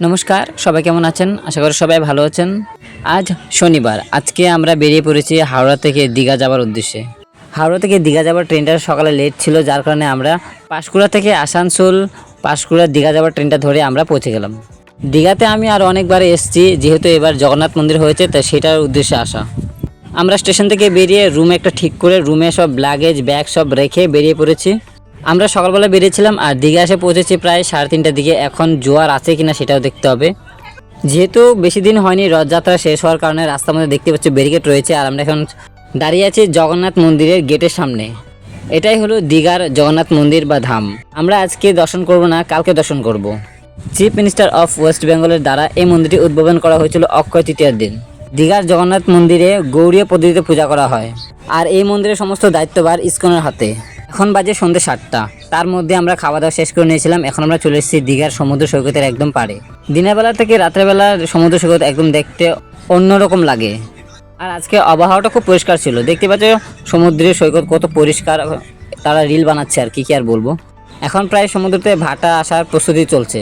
নমস্কার, সবাই কেমন আছেন? আশা করি সবাই ভালো আছেন। আজ শনিবার, আজকে আমরা বেরিয়ে পড়েছি হাওড়া থেকে দীঘা যাওয়ার উদ্দেশ্যে। হাওড়া থেকে দীঘা যাওয়ার ট্রেনটা সকালে লেট ছিল, যার কারণে আমরা পাঁশকুড়া থেকে আসানসোল, পাঁশকুড়া দীঘা যাওয়ার ট্রেনটা ধরে আমরা পৌঁছে গেলাম। দীঘাতে আমি আর অনেকবার এসেছি, যেহেতু এবার জগন্নাথ মন্দির হয়েছে, তাই সেটার উদ্দেশ্যে আসা। আমরা স্টেশন থেকে বেরিয়ে রুম একটা ঠিক করে রুমে সব লাগেজ ব্যাগ সব রেখে বেরিয়ে পড়েছি। আমরা সকালবেলা বেরিয়েছিলাম আর দীঘা এসে পৌঁছেছি প্রায় সাড়ে তিনটার দিকে। এখন জোয়ার আছে কিনা সেটাও দেখতে হবে। যেহেতু বেশি দিন হয়নি, রথযাত্রা শেষ হওয়ার কারণে রাস্তার মধ্যে দেখতে পাচ্ছি ব্যারিকেড রয়েছে আর আমরা এখন দাঁড়িয়ে আছি জগন্নাথ মন্দিরের গেটের সামনে। এটাই হলো দীঘার জগন্নাথ মন্দির বা ধাম। আমরা আজকে দর্শন করব না, কালকে দর্শন করব। চিফ মিনিস্টার অফ ওয়েস্ট বেঙ্গলের দ্বারা এই মন্দিরটি উদ্বোধন করা হয়েছিল অক্ষয় তৃতীয়ার দিন। দীঘার জগন্নাথ মন্দিরে গৌরীয় পদ্ধতিতে পূজা করা হয়। আর এই মন্দিরের সমস্ত দায়িত্বভার ইস্কনের হাতে। এখন বাজে সন্ধ্যে সাতটা। তার মধ্যে আমরা খাওয়া দাওয়া শেষ করে নিয়েছিলাম, এখন আমরা চলে এসেছি দীঘার সমুদ্র সৈকতের একদম পাড়ে। দিনের বেলা থেকে রাত্রেবেলা সমুদ্র সৈকত একদম দেখতে অন্যরকম লাগে। আর আজকে আবহাওয়াটা খুব পরিষ্কার ছিল। দেখতে পাচ্ছ সমুদ্রের সৈকত কত পরিষ্কার, তারা রিল বানাচ্ছে আর কি কি আর বলব? এখন প্রায় সমুদ্রতে ভাটা আসার প্রস্তুতি চলছে।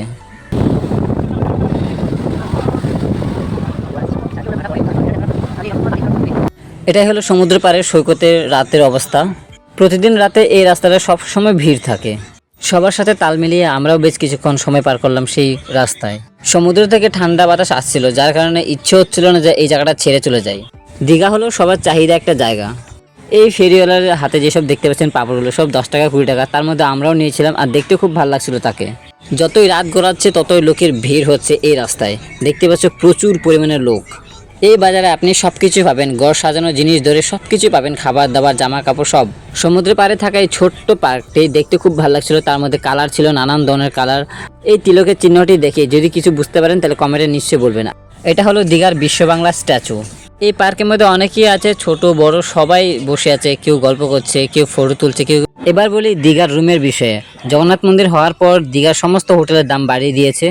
এটাই হলো সমুদ্র পাড়ের সৈকতের রাতের অবস্থা। প্রতিদিন রাতে এই রাস্তাটা সবসময় ভিড় থাকে। সবার সাথে তাল মিলিয়ে আমরাও বেশ কিছুক্ষণ সময় পার করলাম সেই রাস্তায়। সমুদ্র থেকে ঠান্ডা বাতাস আসছিল, যার কারণে ইচ্ছে হচ্ছিল না যে এই জায়গাটা ছেড়ে চলে যাই। দীঘা হলো সবার চাহিদা একটা জায়গা। এই ফেরিওয়ালার হাতে যেসব দেখতে পাচ্ছেন পাপড়গুলো, সব দশ টাকা, কুড়ি টাকা, তার মধ্যে আমরাও নিয়েছিলাম আর দেখতে খুব ভালো লাগছিল তাকে। যতই রাত গড়াচ্ছে, ততই লোকের ভিড় হচ্ছে এই রাস্তায়। দেখতে পাচ্ছ প্রচুর পরিমাণে লোক। এই বাজারে আপনি সব কিছু পাবেন। ঘর সাজানো জিনিস ধরে সব কিছু পাবেন। খাবার দাবার জামা কাপড় সব। সমুদ্রের পাড়ে থাকা এই ছোট্ট পার্কটি দেখতে খুব ভালো লাগছিল। তার মধ্যে কালার ছিল নানান ধরনের কালার। এই তিলকের চিহ্নটি দেখে যদি কিছু বুঝতে পারেন, তাহলে কমেন্টে নিশ্চয়ই বলবেন। এটা হলো দীঘার বিশ্ব বাংলা স্ট্যাচু। এই পার্কের মধ্যে অনেকেই আছে, ছোট, বড়, সবাই বসে আছে। কেউ গল্প করছে, কেউ ফটো তুলছে, কেউ এবার বলি দীঘার রুমের বিষয়ে। জগন্নাথ মন্দির হওয়ার পর দীঘার সমস্ত হোটেলের দাম বাড়িয়ে দিয়েছে।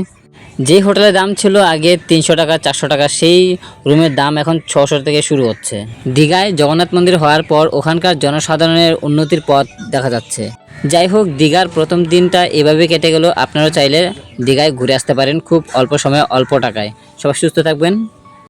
যে হোটেলের দাম ছিল আগে তিনশো টাকা, চারশো টাকা, সেই রুমের দাম এখন ছশো থেকে শুরু হচ্ছে। দীঘায় জগন্নাথ মন্দির হওয়ার পর ওখানকার জনসাধারণের উন্নতির পথ দেখা যাচ্ছে। যাই হোক, দীঘার প্রথম দিনটা এভাবে কেটে গেল। আপনারাও চাইলে দীঘায় ঘুরে আসতে পারেন খুব অল্প সময়ে, অল্প টাকায়। সবাই সুস্থ থাকবেন।